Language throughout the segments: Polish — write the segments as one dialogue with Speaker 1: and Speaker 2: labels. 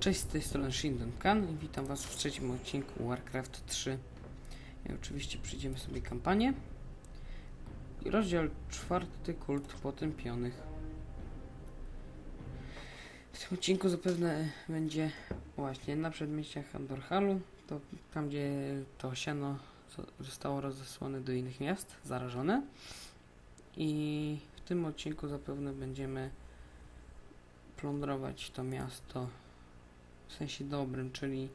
Speaker 1: Cześć, z tej strony Shindon Khan i witam Was w trzecim odcinku Warcraft 3. I oczywiście przyjdziemy sobie kampanię. Rozdział czwarty, kult potępionych. W tym odcinku zapewne będzie właśnie na przedmieściach Andorhalu, to tam gdzie to siano zo- zostało rozesłane do innych miast, zarażone. I w tym odcinku zapewne będziemy plądrować to miasto w sensie dobrym, czyli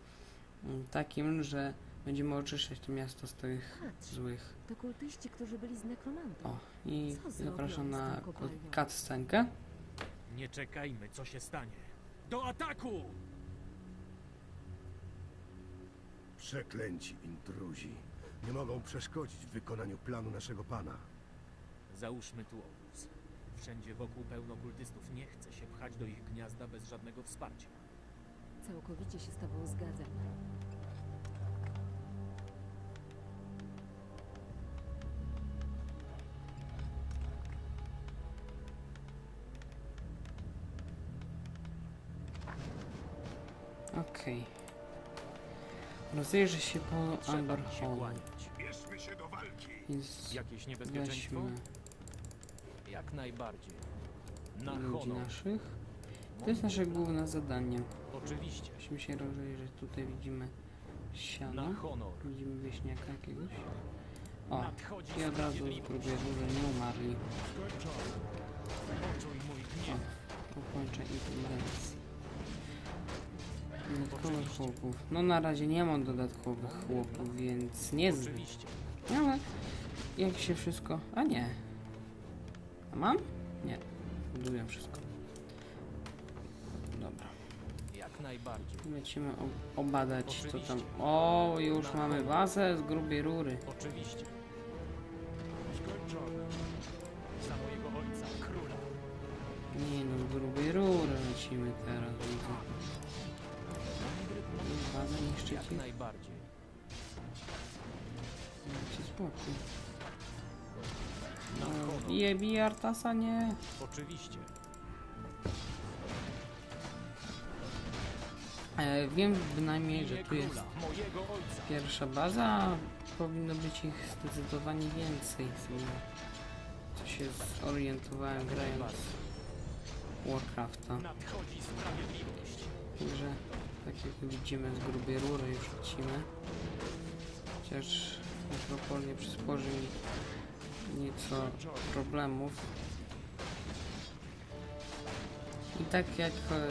Speaker 1: mm, takim, że będziemy oczyszczać to miasto z tych
Speaker 2: Patrz,
Speaker 1: złych.
Speaker 2: to kultyści, którzy byli z nekromantą.
Speaker 1: O, i zapraszam na cutscenkę.
Speaker 3: Nie czekajmy, co się stanie. Do ataku!
Speaker 4: Przeklęci intruzi. Nie mogą przeszkodzić w wykonaniu planu naszego pana.
Speaker 3: Załóżmy tu obóz. Wszędzie wokół pełno kultystów. Nie chce się pchać do ich gniazda bez żadnego wsparcia.
Speaker 2: Całkowicie się z tobą zgadzam.
Speaker 1: Okej. Rozejrzę się po
Speaker 3: Trzeba
Speaker 1: Amber
Speaker 3: mi się
Speaker 1: Hall.
Speaker 3: kłaniać.
Speaker 4: Bierzmy się do walki!
Speaker 1: Więc
Speaker 3: Jakieś niebezpieczeństwo? Jak najbardziej. Na
Speaker 1: ludzi
Speaker 3: honor.
Speaker 1: naszych. To jest nasze główne zadanie.
Speaker 3: Oczywiście.
Speaker 1: Musimy się rozejrzeć. Tutaj widzimy siano.
Speaker 3: Na honor.
Speaker 1: Widzimy wieśniaka jakiegoś. O, i od razu spróbuję, że nie umarli.
Speaker 3: Gniew.
Speaker 1: Ukończę inteligencji. Dodatkowych chłopów. No na razie nie mam dodatkowych chłopów, więc nie z...
Speaker 3: Oczywiście.
Speaker 1: Ale jak się wszystko... A nie. A mam? Nie. Buduję wszystko. Dobra.
Speaker 3: Jak najbardziej.
Speaker 1: Lecimy ob- obadać co tam...
Speaker 3: Oczywiście.
Speaker 1: O, już mamy bazę z grubej rury.
Speaker 3: Oczywiście. Skończone. Za mojego ojca, króla.
Speaker 1: Nie no, z grubej rury lecimy teraz, widzę. Bazę
Speaker 3: Jak
Speaker 1: niszczycie?
Speaker 3: najbardziej.
Speaker 1: Dajcie spokój.
Speaker 3: Na
Speaker 1: No,
Speaker 3: honor.
Speaker 1: bije, bije Artasa, nie.
Speaker 3: Oczywiście.
Speaker 1: E, wiem bynajmniej, że tu jest pierwsza baza, powinno być ich zdecydowanie więcej. Co się zorientowałem grając Warcrafta. Także tak jak widzimy z grubej rury już lecimy. Chociaż Metropol nie przysporzy mi nieco problemów. Tak jak e,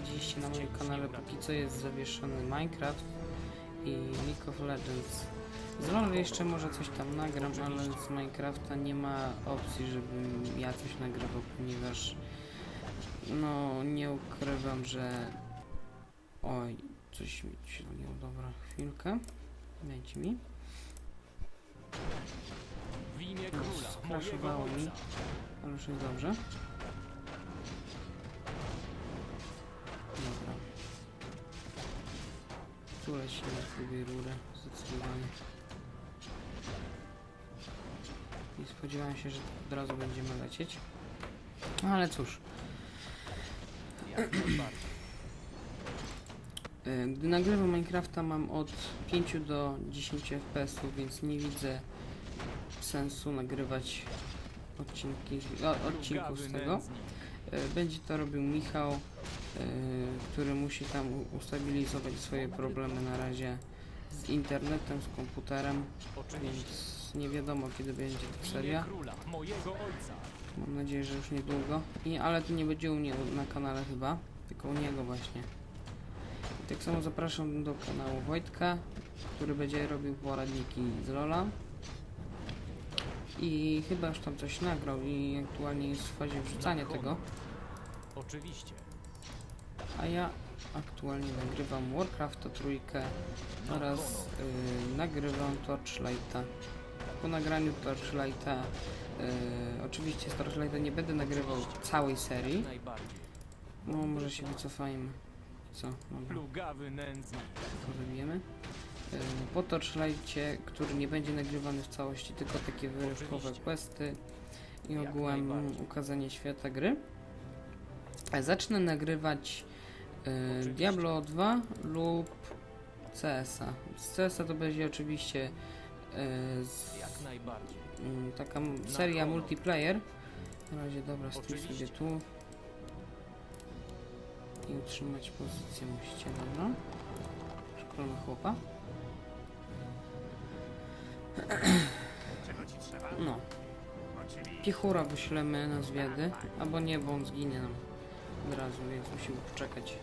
Speaker 1: widzieliście na moim kanale, póki co jest zawieszony Minecraft i League of Legends. Z LoL jeszcze może coś tam nagram, ale z Minecrafta nie ma opcji, żebym ja coś nagrywał, ponieważ no nie ukrywam, że oj, coś mi się nie dobra, chwilkę. Dajcie mi.
Speaker 3: W imię króla,
Speaker 1: Skraszowało mi. Ale już jest dobrze. Tu lecimy z drugiej rury, zdecydowanie. Nie spodziewałem się, że od razu będziemy lecieć. No ale cóż,
Speaker 3: Jak najbardziej.
Speaker 1: y, gdy nagrywam Minecrafta mam od 5 do 10 fps, więc nie widzę sensu nagrywać odcinki, o, odcinków z tego. E, Będzie to robił Michał, e, który musi tam ustabilizować swoje problemy na razie z internetem, z komputerem, więc nie wiadomo kiedy będzie ta seria. Mam nadzieję, że już niedługo. I, ale to nie będzie u mnie na kanale chyba, tylko u niego właśnie. I tak samo zapraszam do kanału Wojtka, który będzie robił poradniki z Lola. I chyba już tam coś nagrał i aktualnie jest w fazie wrzucania tego.
Speaker 3: Oczywiście.
Speaker 1: A ja aktualnie nagrywam Warcrafta trójkę oraz y, nagrywam Torchlighta. Po nagraniu Torchlighta, y, oczywiście z Torchlighta nie będę nagrywał całej serii, no może się wycofajmy. Co? Dobra, zabijemy. Y, po Torchlightie, który nie będzie nagrywany w całości, tylko takie wyrywkowe questy i ogółem ukazanie świata gry. Zacznę nagrywać e, Diablo 2 lub CS-a. Z CS-a to będzie oczywiście e, z, mm, taka seria multiplayer. Na razie dobra, stój sobie
Speaker 3: Oczywiście.
Speaker 1: tu. I utrzymać pozycję musicie, dobra. Szkolmy chłopa. No,
Speaker 5: Oczywiście.
Speaker 1: piechura wyślemy na zwiady, albo nie, bo on zginie nam od razu, więc musimy poczekać.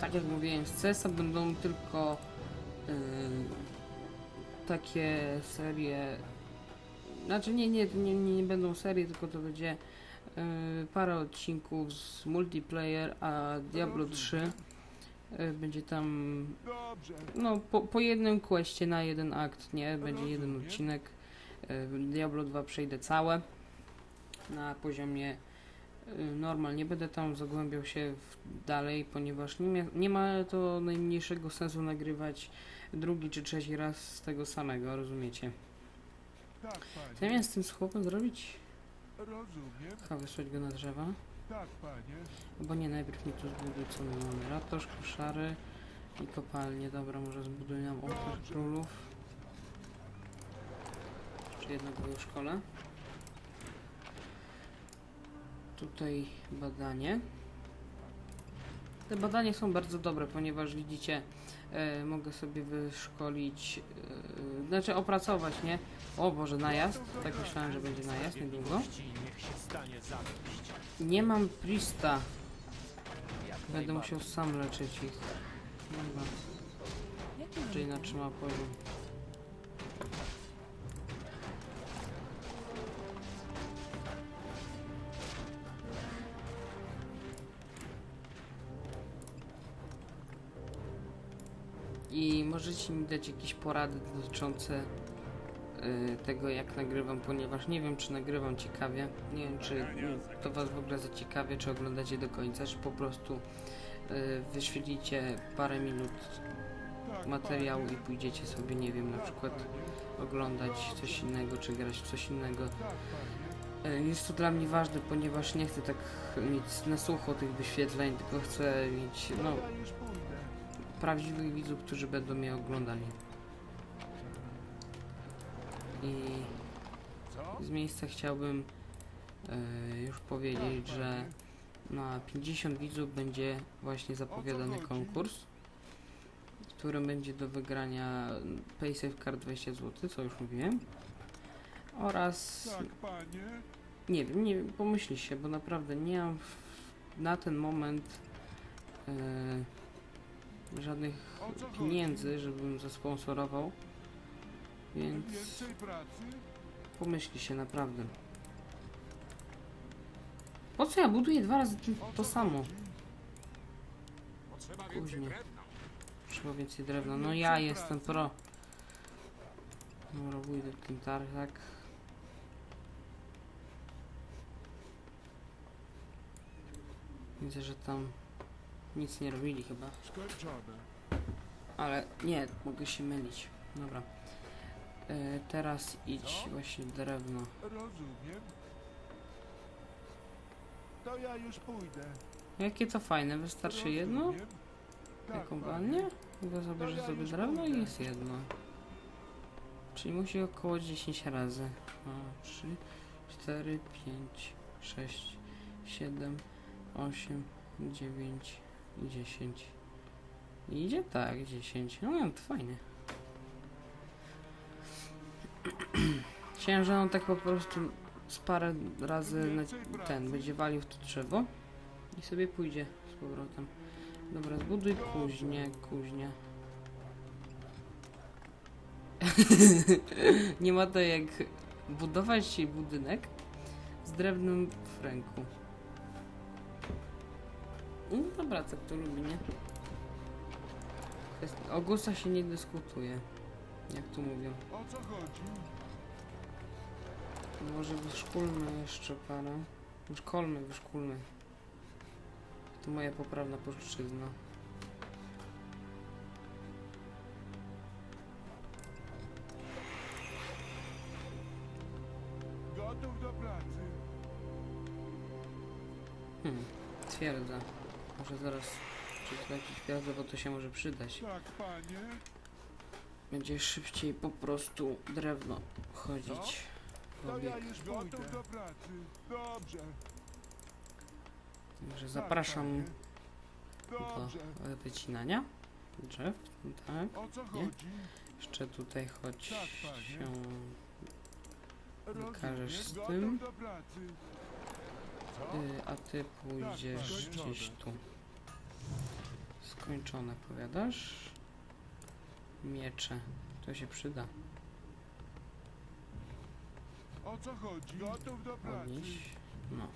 Speaker 1: Tak jak mówiłem, z CS-a będą tylko yy, takie serie. Znaczy nie, nie, nie, nie będą serie, tylko to będzie yy, parę odcinków z multiplayer, a Diablo 3 yy, będzie tam no po, po jednym questie na jeden akt, nie? Będzie jeden odcinek. Yy, Diablo 2 przejdę całe na poziomie y, normal. Nie będę tam zagłębiał się dalej, ponieważ nie, nie ma to najmniejszego sensu nagrywać drugi czy trzeci raz z tego samego, rozumiecie?
Speaker 6: Tak,
Speaker 1: Co ja
Speaker 6: panie.
Speaker 1: miałem z tym chłopem zrobić?
Speaker 6: Rozumiem.
Speaker 1: Chyba wysłać go na drzewa.
Speaker 6: Tak, panie.
Speaker 1: Bo nie, najpierw mi tu zbuduj co my mamy. Ratosz, koszary i kopalnie. Dobra, może zbuduj nam ołtarz królów. Jeszcze jednego w szkole. Tutaj badanie. Te badania są bardzo dobre, ponieważ widzicie, e, mogę sobie wyszkolić, e, znaczy opracować, nie? O Boże, najazd. Tak myślałem, że będzie najazd niedługo. Nie mam Prista. Będę musiał sam leczyć ich. Dobra, czy inaczej ma poziom. Możecie mi dać jakieś porady dotyczące y, tego jak nagrywam, ponieważ nie wiem czy nagrywam ciekawie, nie wiem czy mm, to was w ogóle zaciekawia, czy oglądacie do końca, czy po prostu y, wyświetlicie parę minut materiału i pójdziecie sobie, nie wiem, na przykład oglądać coś innego, czy grać w coś innego. Y, Jest to dla mnie ważne, ponieważ nie chcę tak mieć na słuchu tych wyświetleń, tylko chcę mieć, no. Prawdziwych widzów, którzy będą mnie oglądali. I z miejsca chciałbym y, już powiedzieć, że na 50 widzów będzie właśnie zapowiadany konkurs, w którym będzie do wygrania PaySafe Card 20 zł, co już mówiłem. Oraz nie wiem, nie wiem, się, bo naprawdę nie mam w, na ten moment e, żadnych pieniędzy, żebym zasponsorował. Więc pomyśli się naprawdę. Po co ja buduję dwa razy tym- to samo?
Speaker 5: drewna.
Speaker 1: Trzeba więcej drewna. No ja jestem pro. Dobra, pójdę ten tartak. Widzę, że tam nic nie robili chyba. Ale nie, mogę się mylić. Dobra. E, teraz idź
Speaker 6: Co?
Speaker 1: właśnie drewno.
Speaker 6: Rozumiem. To ja już pójdę.
Speaker 1: Jakie to fajne, wystarczy jedno?
Speaker 6: Rozumiem. Tak,
Speaker 1: Jaką walnię? Chyba zabierze
Speaker 6: ja
Speaker 1: sobie drewno i jest jedno. Czyli musi około 10 razy. 3, 4, 5, 6, 7, 8, 9 i 10. I idzie tak, 10. No to fajnie. Chciałem, że on tak po prostu z parę razy ten będzie walił w to drzewo i sobie pójdzie z powrotem. Dobra, zbuduj kuźnię, kuźnię. Nie ma to jak budować budynek z drewnem w ręku. No dobra, co kto lubi, nie? O gusta się nie dyskutuje, jak tu mówią.
Speaker 6: O co chodzi?
Speaker 1: Może wyszkulmy jeszcze parę. Szkolmy, wyszkulmy. To moja poprawna polszczyzna.
Speaker 6: Gotów do pracy.
Speaker 1: Hmm. Twierdza Może zaraz przetracić twierdza, bo to się może przydać.
Speaker 6: Tak, panie.
Speaker 1: Będzie szybciej po prostu drewno chodzić.
Speaker 6: To
Speaker 1: obieg.
Speaker 6: ja już gotów do pracy. Dobrze.
Speaker 1: Także
Speaker 6: tak,
Speaker 1: zapraszam do wycinania drzew. Tak.
Speaker 6: O co
Speaker 1: Nie? Jeszcze tutaj choć
Speaker 6: Tak,
Speaker 1: się. Wykażesz z tym. Y, a ty pójdziesz
Speaker 6: panie.
Speaker 1: gdzieś tu. Skończone, powiadasz? Miecze. To się przyda.
Speaker 6: O co chodzi? Gotów do pracy.
Speaker 1: Podnieś. No.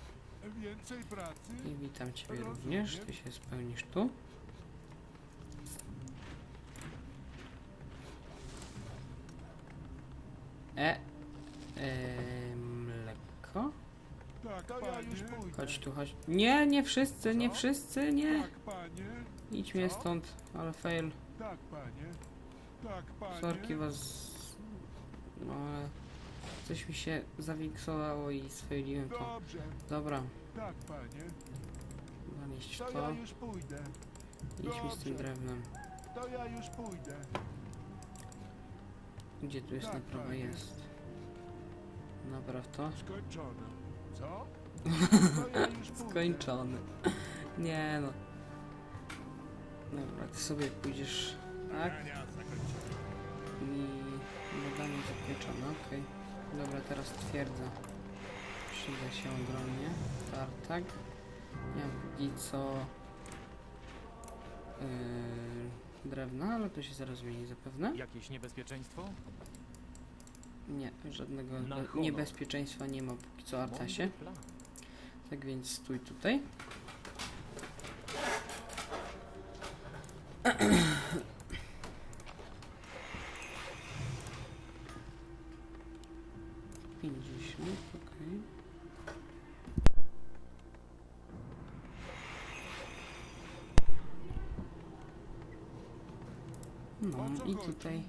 Speaker 6: Więcej pracy?
Speaker 1: I witam ciebie
Speaker 6: Rozumiem.
Speaker 1: również. Ty się spełnisz tu. E. e mleko?
Speaker 6: Tak, to ja już pójdę.
Speaker 1: Chodź tu, chodź. Nie, nie wszyscy, nie wszyscy, nie.
Speaker 6: Tak, panie.
Speaker 1: Idź mnie stąd, ale fail.
Speaker 6: Tak, panie. Tak, panie.
Speaker 1: Sorki was. No ale coś mi się zawiksowało i sfailiłem to.
Speaker 6: Dobrze.
Speaker 1: Dobra,
Speaker 6: Tak, panie.
Speaker 1: walić
Speaker 6: To ja
Speaker 1: to.
Speaker 6: już pójdę.
Speaker 1: Idź mi z tym
Speaker 6: dobrze.
Speaker 1: drewnem.
Speaker 6: To ja już pójdę.
Speaker 1: Gdzie tu jest
Speaker 6: Tak,
Speaker 1: naprawa?
Speaker 6: panie.
Speaker 1: Jest. Napraw to.
Speaker 6: Skończone. Co? To ja już pójdę.
Speaker 1: Skończony. Nie no. Dobra, ty sobie pójdziesz tak i badanie zakończone, okej. Dobra, teraz twierdza. Przyda się ogromnie. Tartak. Mam póki co yy, drewna, ale to się zaraz zmieni zapewne.
Speaker 3: Jakieś niebezpieczeństwo?
Speaker 1: Nie, żadnego niebezpieczeństwa nie ma póki co Artasie. Tak więc stój tutaj. No i tutaj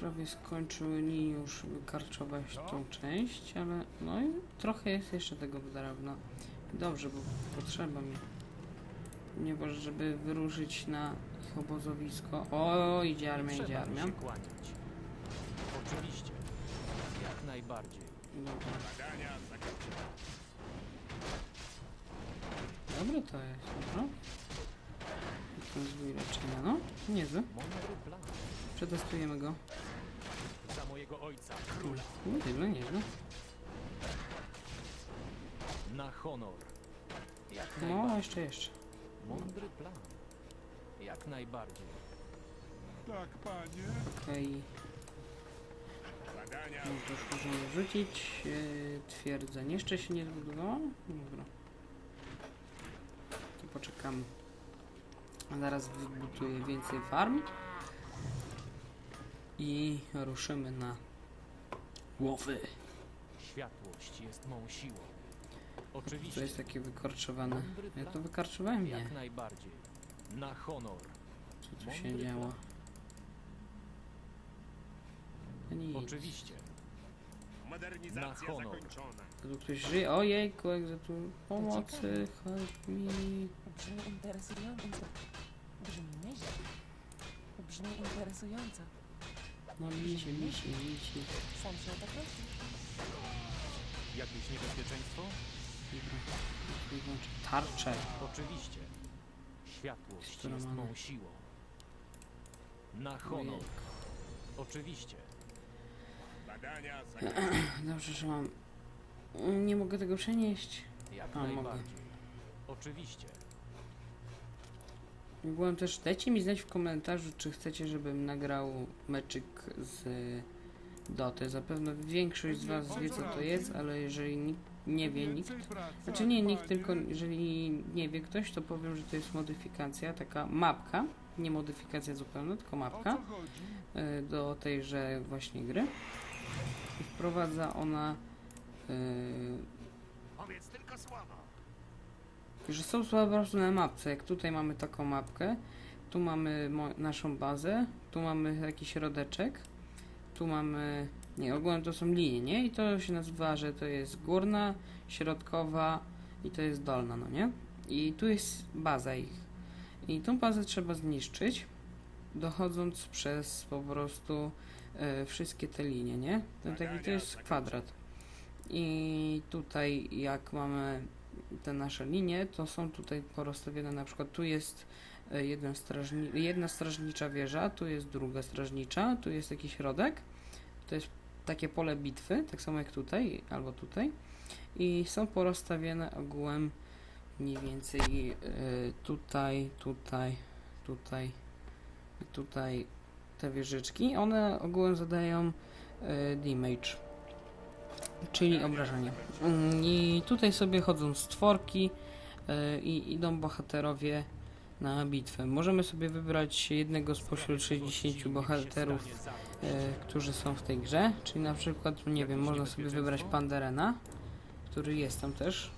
Speaker 1: prawie skończyli już wykarczować
Speaker 6: Co?
Speaker 1: tą część, ale no i trochę jest jeszcze tego drewna. Dobrze, bo potrzeba mi. Ponieważ, żeby wyruszyć na ich obozowisko. O, idzie armia,
Speaker 3: Trzeba
Speaker 1: idzie
Speaker 3: mi
Speaker 1: armia.
Speaker 3: Oczywiście. Jak najbardziej.
Speaker 1: Dobra. Dobre to jest, dobra. I ten zwój leczenia, no. Niezły. Przetestujemy go.
Speaker 3: Za mojego ojca, króla.
Speaker 1: Nieźle, nieźle.
Speaker 3: Na honor. Jak
Speaker 1: No,
Speaker 3: najbardziej.
Speaker 1: jeszcze, jeszcze.
Speaker 3: Mądry plan. Jak najbardziej.
Speaker 6: Tak, panie.
Speaker 1: Okej. No to już możemy rzucić. Yy, twierdzenie. Jeszcze się nie zbudowało? Dobra. To poczekamy. A zaraz wybuduję więcej farm. I ruszymy na łowy.
Speaker 3: Światłość jest mą siłą.
Speaker 1: To
Speaker 3: Oczywiście.
Speaker 1: jest takie wykorczowane. Ja to wykarczowałem? Nie.
Speaker 3: Jak najbardziej. Na honor.
Speaker 1: Co tu się działo? No Nic.
Speaker 3: Oczywiście.
Speaker 5: Modernizacja
Speaker 3: Na honor.
Speaker 5: zakończona.
Speaker 1: Tu ktoś żyje? Ojejku, jak za tu pomocy, chodź mi.
Speaker 7: Brzmi interesująco. Brzmi nieźle. Brzmi interesująco.
Speaker 1: No licie, licie, licie.
Speaker 7: Sam się o to prosi.
Speaker 3: Jakieś niebezpieczeństwo?
Speaker 1: Włączę tarczę.
Speaker 3: Oczywiście. Światłość
Speaker 1: Która
Speaker 3: jest
Speaker 1: mamy?
Speaker 3: mą siłą. Na honor. Oczywiście.
Speaker 5: Badania zakończone.
Speaker 1: Dobrze, że mam... Nie mogę tego przenieść.
Speaker 3: Jak
Speaker 1: A, mogę.
Speaker 3: najbardziej. Oczywiście.
Speaker 1: Byłem też... Dajcie mi znać w komentarzu, czy chcecie, żebym nagrał meczyk z Doty. Zapewne większość z was wie, co to jest, ale jeżeli nikt nie wie, nikt... Znaczy nie, nikt, tylko jeżeli nie wie ktoś, to powiem, że to jest modyfikacja, taka mapka. Nie modyfikacja zupełna, tylko mapka. y, do tejże właśnie gry. I wprowadza ona, y, Że są słowa po prostu na mapce. Jak tutaj mamy taką mapkę, tu mamy naszą bazę, tu mamy taki środeczek, tu mamy, nie, ogólnie to są linie, nie? I to się nazywa, że to jest górna, środkowa i to jest dolna, no nie? I tu jest baza ich. I tą bazę trzeba zniszczyć, dochodząc przez po prostu e, wszystkie te linie, nie? Ten taki to jest kwadrat. I tutaj jak mamy te nasze linie, to są tutaj porozstawione. Na przykład tu jest e, jeden strażni jedna strażnicza wieża, tu jest druga strażnicza, tu jest jakiś środek, to jest takie pole bitwy, tak samo jak tutaj, albo tutaj. I są porozstawione ogółem mniej więcej e, tutaj, tutaj, tutaj tutaj te wieżyczki, one ogółem zadają e, damage, czyli obrażenia. Mm, I tutaj sobie chodzą stworki e, i idą bohaterowie na bitwę. Możemy sobie wybrać jednego spośród 60 bohaterów, e, którzy są w tej grze, czyli na przykład, nie wiem, można sobie wybrać Panderena, który jest tam też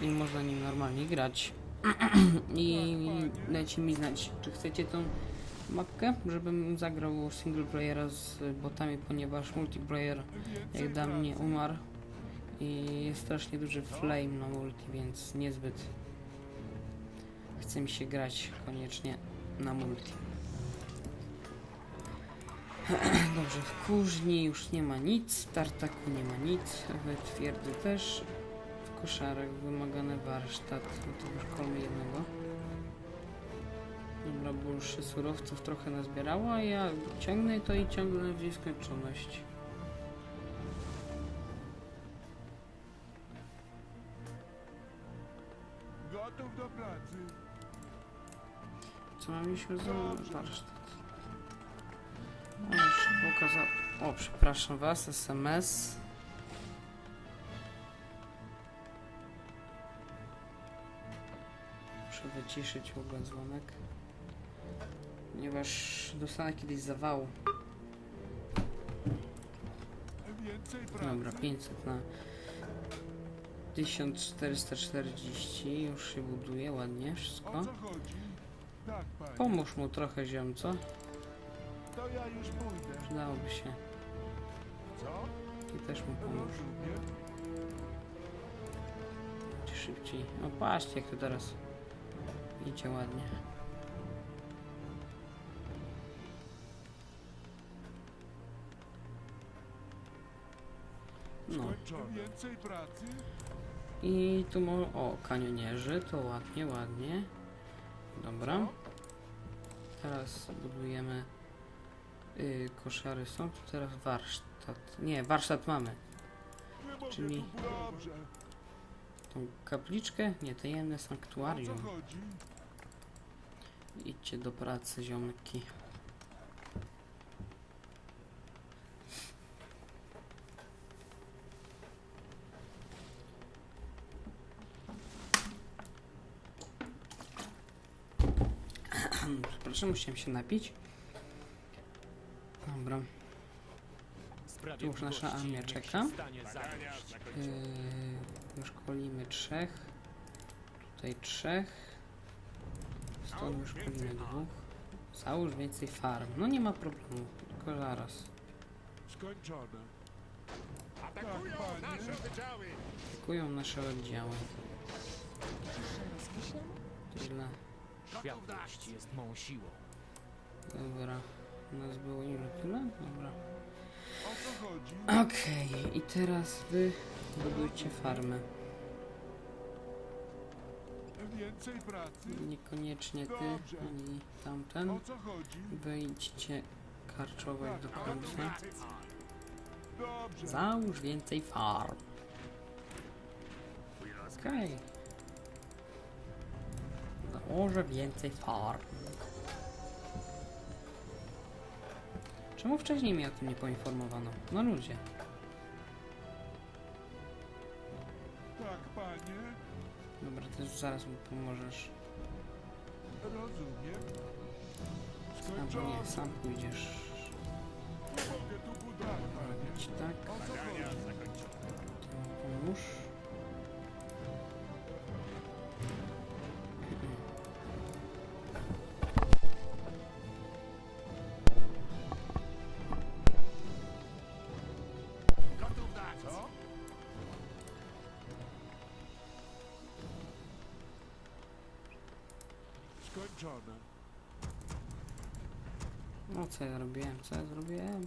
Speaker 1: i można nim normalnie grać. I dajcie mi znać, czy chcecie tą mapkę, żebym zagrał single playera z botami, ponieważ multiplayer jak dla mnie umarł i jest strasznie duży flame na multi, więc niezbyt chce mi się grać koniecznie na multi. Dobrze, w kuźni już nie ma nic, w tartaku nie ma nic, w twierdzy też, w koszarach wymagany warsztat, no to już kolmy jednego. Dobra, bo już się surowców trochę nazbierało, a ja ciągnę to i ciągnę w nieskończoność.
Speaker 6: Gotów do pracy.
Speaker 1: Co mam mieliśmy za warsztat? O, już pokazał. O, przepraszam was, SMS. Muszę wyciszyć w ogóle dzwonek. Ponieważ dostanę kiedyś zawału. Dobra, 500 na 1440. Już się buduje ładnie wszystko.
Speaker 6: O.
Speaker 1: Pomóż mu trochę ziom, co?
Speaker 6: To ja już pójdę.
Speaker 1: Przydałoby się. Ty też mu pomóż. Chodź szybciej. No patrzcie jak to teraz idzie ładnie. No.
Speaker 6: Więcej pracy.
Speaker 1: i tu mo... O, kanionierzy, to ładnie, ładnie. Dobra. Teraz budujemy y, koszary. Są tu teraz warsztat. Nie, warsztat mamy. Czyli-. Tą kapliczkę? Nie, tajemne sanktuarium. Idźcie do pracy, ziomki. Przepraszam, musiałem się napić. Dobra. Tu już nasza armia czeka. Yy, już szkolimy trzech. Tutaj trzech. Stąd już szkolimy dwóch. Załóż więcej farm. No nie ma problemu, tylko zaraz.
Speaker 5: Atakują
Speaker 6: Tak,
Speaker 5: nasze wydziały!
Speaker 1: Atakują nasze oddziały.
Speaker 2: Rozmyślam?
Speaker 3: Światłość jest mą siłą.
Speaker 1: Dobra. Nas było ile? Tyle? Dobra.
Speaker 6: O co chodzi?
Speaker 1: Okej, i teraz wy budujcie farmy.
Speaker 6: Więcej pracy.
Speaker 1: Niekoniecznie ty,
Speaker 6: Dobrze.
Speaker 1: ani tamten.
Speaker 6: O co chodzi?
Speaker 1: Wyjdźcie karczować do końca.
Speaker 6: Dobrze.
Speaker 1: Załóż więcej farm. Okej. Założę więcej farm. Czemu wcześniej mnie o tym nie poinformowano? No ludzie.
Speaker 6: Tak, panie.
Speaker 1: Dobra, też zaraz mi pomożesz.
Speaker 6: Rozumiem.
Speaker 1: Albo
Speaker 6: Skończone.
Speaker 1: nie, sam pójdziesz. Idź tak, No co ja robiłem? Co ja zrobiłem?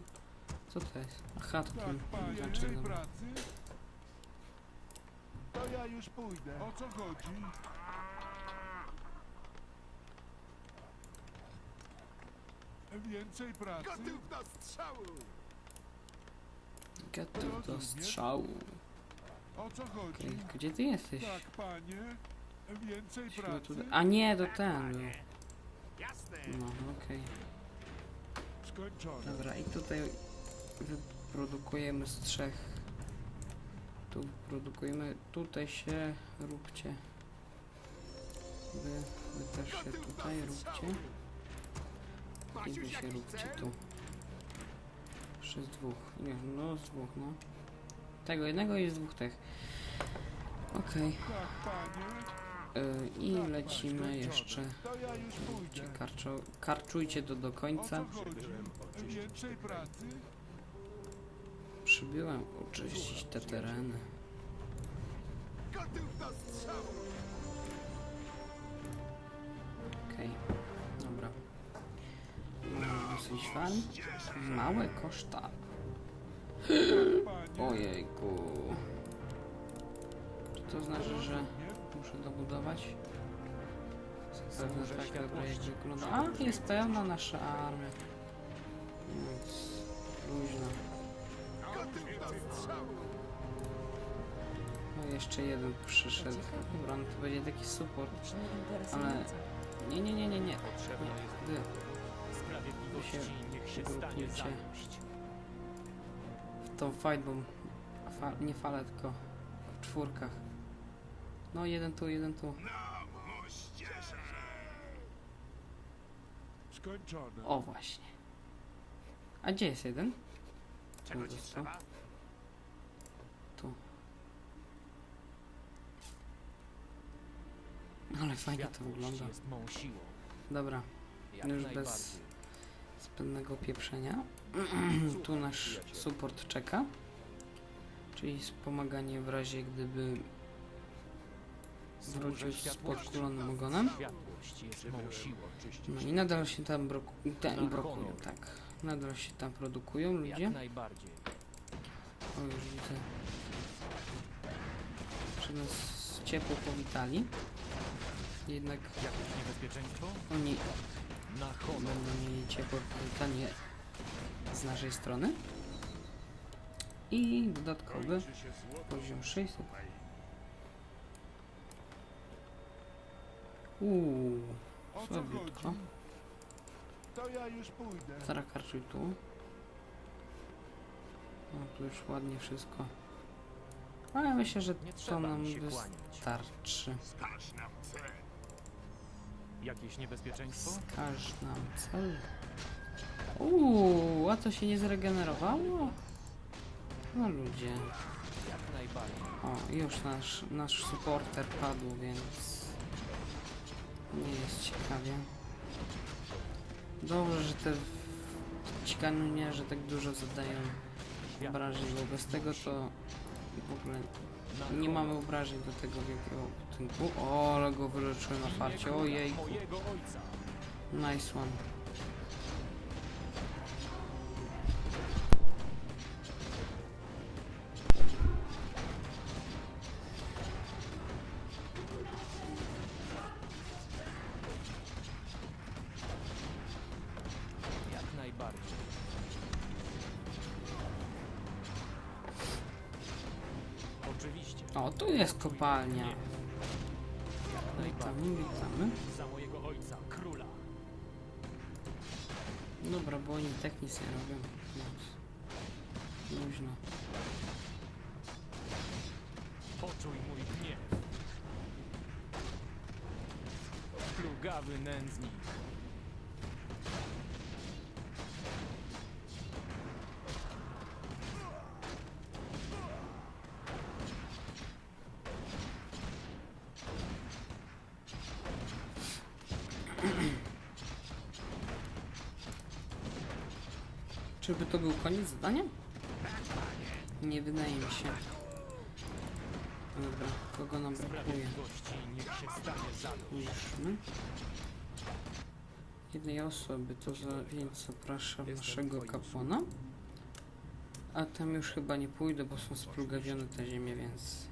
Speaker 1: Co to jest? Aha, to
Speaker 6: Tak,
Speaker 1: ten
Speaker 6: więcej
Speaker 1: dobra.
Speaker 6: pracy? To ja już pójdę. O co chodzi? Więcej pracy?
Speaker 4: Gotów do strzału!
Speaker 1: Gotów do strzału.
Speaker 6: O co chodzi?
Speaker 1: Gdzie ty jesteś?
Speaker 6: Tak, panie. Więcej
Speaker 1: Siła
Speaker 6: pracy?
Speaker 1: tutaj- A nie, to ten był.
Speaker 5: Jasne.
Speaker 1: No, okej.
Speaker 6: Skończone.
Speaker 1: Dobra, i tutaj wyprodukujemy z trzech. Tu produkujemy, tutaj się róbcie. Wy, wy też się tutaj róbcie. I wy się róbcie tu. Jeszcze z dwóch. Nie, no z dwóch, no. Tego jednego i z dwóch tych. Okej.
Speaker 6: Tak, panie.
Speaker 1: Y, I lecimy jeszcze. Karczo, karczujcie to do końca. Przybyłem oczyścić te tereny. Okej, dobra. Mamy dosyć fal. Małe koszta. Ojejku. Czy to znaczy, że muszę dobudować? Zapewne tak dobra jak wygląda. A, jest pełna nasza armia. Więc luźno. No jeszcze jeden przyszedł. Dobra, no to będzie taki support.
Speaker 7: Interesująco.
Speaker 1: Nie, nie, nie, nie, nie.
Speaker 3: Potrzebna jest
Speaker 1: Wy.
Speaker 3: sprawiedliwości,
Speaker 1: się
Speaker 3: niech się stanie zadość.
Speaker 1: w tą fight, bo fa nie falę, tylko w czwórkach. No, jeden tu, jeden tu.
Speaker 6: Skończone.
Speaker 1: O, właśnie. A gdzie jest jeden?
Speaker 5: Czego ci
Speaker 1: został?
Speaker 5: trzeba?
Speaker 1: Tu. Ale fajnie to
Speaker 3: Światłość
Speaker 1: wygląda.
Speaker 3: jest mą siłą.
Speaker 1: Dobra,
Speaker 3: Jak
Speaker 1: Już
Speaker 3: najbardziej.
Speaker 1: bez- zbędnego pieprzenia. tu nasz support czeka. Czyli wspomaganie w razie gdyby
Speaker 3: Służę
Speaker 1: z podkulonym ogonem. No i nadal się tam broku brokują, tak. Nadal się tam produkują ludzie. O, już widzę. Że nas ciepło powitali. Jednak
Speaker 3: Jakieś niebezpieczeństwo?
Speaker 1: oni będą mieli ciepłe powitanie z naszej strony. I dodatkowy poziom 600. Uuu,
Speaker 6: co
Speaker 1: słabiutko.
Speaker 6: To ja już pójdę.
Speaker 1: Zarakarczuj tu. No tu już ładnie wszystko. Ale myślę, że
Speaker 3: Nie
Speaker 1: to
Speaker 3: trzeba
Speaker 1: nam
Speaker 3: się
Speaker 1: wystarczy.
Speaker 5: Wskaż nam cel.
Speaker 3: Jakieś niebezpieczeństwo?
Speaker 1: Wskaż nam cel. Uuu, a to się nie zregenerowało? No ludzie.
Speaker 3: Jak najbardziej.
Speaker 1: O, już nasz, nasz supporter padł, więc nie jest ciekawie. Dobrze, że te ci kanoniarze tak dużo zadają obrażeń, bo bez tego to w ogóle nie mamy obrażeń do tego wielkiego budynku. O, ale go wyleczyłem na farcie, ojej.
Speaker 3: Mojego ojca.
Speaker 1: Nice one.
Speaker 3: Najbardziej. Oczywiście.
Speaker 1: O, tu jest kopalnia.
Speaker 3: Jak najbardziej.
Speaker 1: Witamy, witamy.
Speaker 3: Za mojego ojca, króla.
Speaker 1: Dobra, bo oni tak nic nie robią, więc luźno.
Speaker 3: Poczuj mój gniew. Plugawy nędznik.
Speaker 1: Czyby to był koniec zadania? Nie wydaje mi się. Dobra, kogo nam brakuje? Spójrzmy. jednej osoby, to za, więc zapraszam naszego kapłana. A tam już chyba nie pójdę, bo są splugawione te ziemie, więc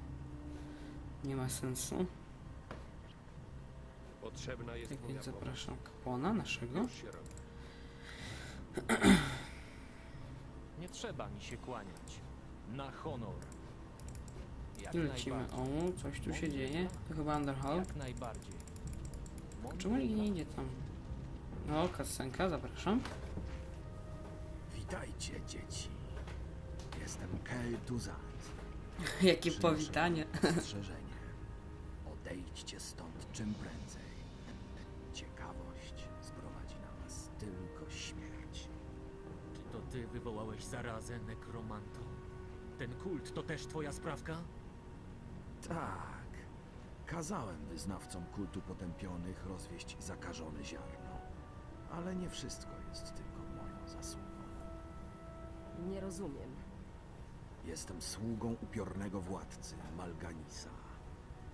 Speaker 1: nie ma sensu.
Speaker 5: Potrzebna jest
Speaker 1: Tak więc zapraszam kapłana naszego.
Speaker 3: Nie trzeba mi się kłaniać. Na honor. Jak
Speaker 1: lecimy.
Speaker 3: najbardziej.
Speaker 1: O, coś tu się dzieje. To chyba Underhall.
Speaker 3: Jak najbardziej.
Speaker 1: Czemu nikt nie idzie tam? No, kasenka, zapraszam.
Speaker 4: Witajcie, dzieci. Jestem Kel Tuzat.
Speaker 1: Jakie
Speaker 4: Przynoszę
Speaker 1: powitanie.
Speaker 4: wam Ostrzeżenie. Odejdźcie stąd czym prędzej. Ciekawość sprowadzi na was tylko
Speaker 3: ty wywołałeś zarazę, nekromanto? Ten kult to też twoja sprawka?
Speaker 4: Tak. Kazałem wyznawcom kultu potępionych rozwieść zakażone ziarno. Ale nie wszystko jest tylko moją zasługą.
Speaker 2: Nie rozumiem.
Speaker 4: Jestem sługą upiornego władcy, Malganisa.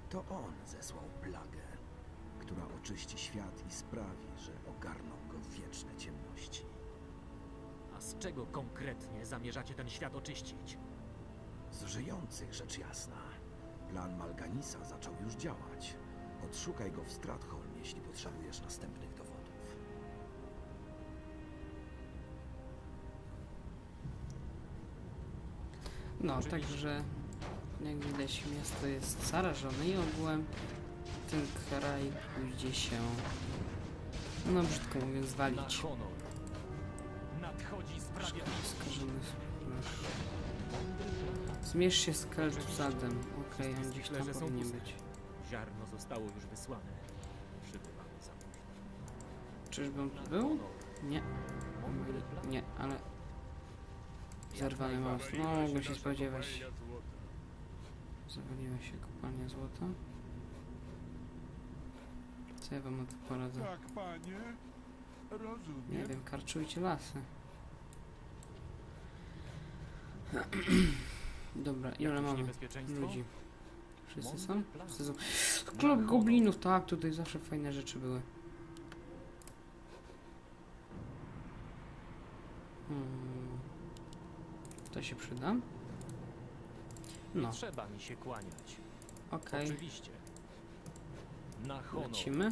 Speaker 4: To on zesłał plagę, która oczyści świat i sprawi, że ogarną go wieczne ciemności.
Speaker 3: A z czego konkretnie zamierzacie ten świat oczyścić?
Speaker 4: Z żyjących, rzecz jasna. Plan Malganisa zaczął już działać. Odszukaj go w Stratholm, jeśli potrzebujesz następnych dowodów.
Speaker 1: No,
Speaker 3: Oczywiście.
Speaker 1: także jak widać miasto jest zarażone i ogółem ten kraj pójdzie się, no brzydko mówiąc,
Speaker 3: Na
Speaker 1: walić.
Speaker 3: honor. Nadchodzi sprawiedliwość.
Speaker 1: Skażony splash. Zmierz się z Keltuzadem. Okej, on gdzieś tam powinien być.
Speaker 3: Ziarno zostało już wysłane. Przybywamy za późno.
Speaker 1: Czyżby on
Speaker 3: Na
Speaker 1: tu był? Nie,
Speaker 3: Mądry plan.
Speaker 1: nie, ale zerwany most. No, mogłem się spodziewać. Zawaliła się kopalnia złota. Co ja wam na to poradzę?
Speaker 6: Tak, panie. Rozumiem.
Speaker 1: Nie wiem, karczujcie lasy. Dobra, ile mamy ludzi? Wszyscy są? Wszyscy są. Klub goblinów, tak, tutaj zawsze fajne rzeczy były. Hmm. To się przyda? No,
Speaker 3: Trzeba mi się kłaniać.
Speaker 1: okej.
Speaker 3: Oczywiście. Na honor.
Speaker 1: Lecimy.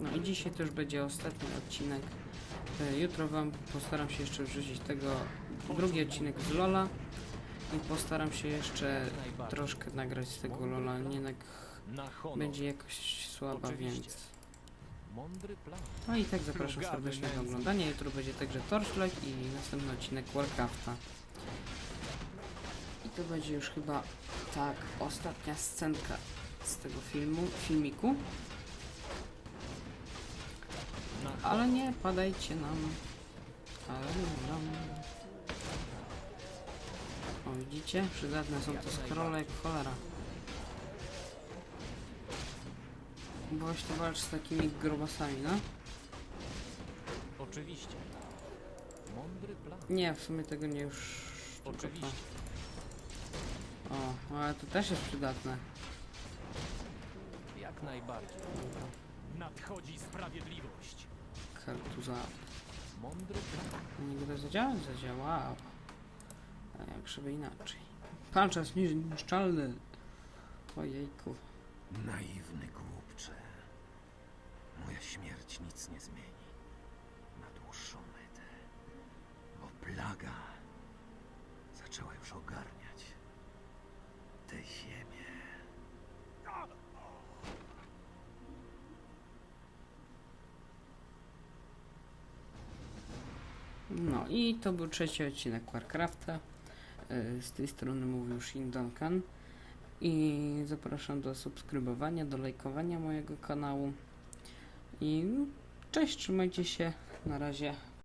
Speaker 1: No i dzisiaj to już będzie ostatni odcinek. E, Jutro wam postaram się jeszcze wrzucić tego drugi odcinek z Lola i postaram się jeszcze troszkę nagrać z tego Lola. Nie tak będzie jakoś słaba, więc. No i tak zapraszam serdecznie do oglądania. Jutro będzie także Torchlight i następny odcinek Warcrafta. I to będzie już chyba tak ostatnia scenka z tego filmu, filmiku. Ale nie padajcie nam. Ale nam. O widzicie? Przydatne są te scrolle jak cholera. Bo właśnie walcz z takimi grobasami, no?
Speaker 3: Oczywiście. Mądry plan.
Speaker 1: Nie, w sumie tego nie już... to.
Speaker 3: Oczywiście.
Speaker 1: O, ale to też jest przydatne.
Speaker 3: Jak najbardziej.
Speaker 1: Dobra,
Speaker 3: Nadchodzi sprawiedliwość.
Speaker 1: Kartuza.
Speaker 3: Mądry plan.
Speaker 1: Niby to zadziała? Zadziałało. A jak żeby inaczej. Pan czas niezniszczalny. Ojejku.
Speaker 4: Naiwny głupcze. Moja śmierć nic nie zmieni. Na dłuższą metę. Bo plaga zaczęła już ogarniać tę ziemię.
Speaker 1: No i to był trzeci odcinek Warcrafta. E, Z tej strony mówił Shin Duncan. I zapraszam do subskrybowania, do lajkowania mojego kanału. I cześć, trzymajcie się. Na razie.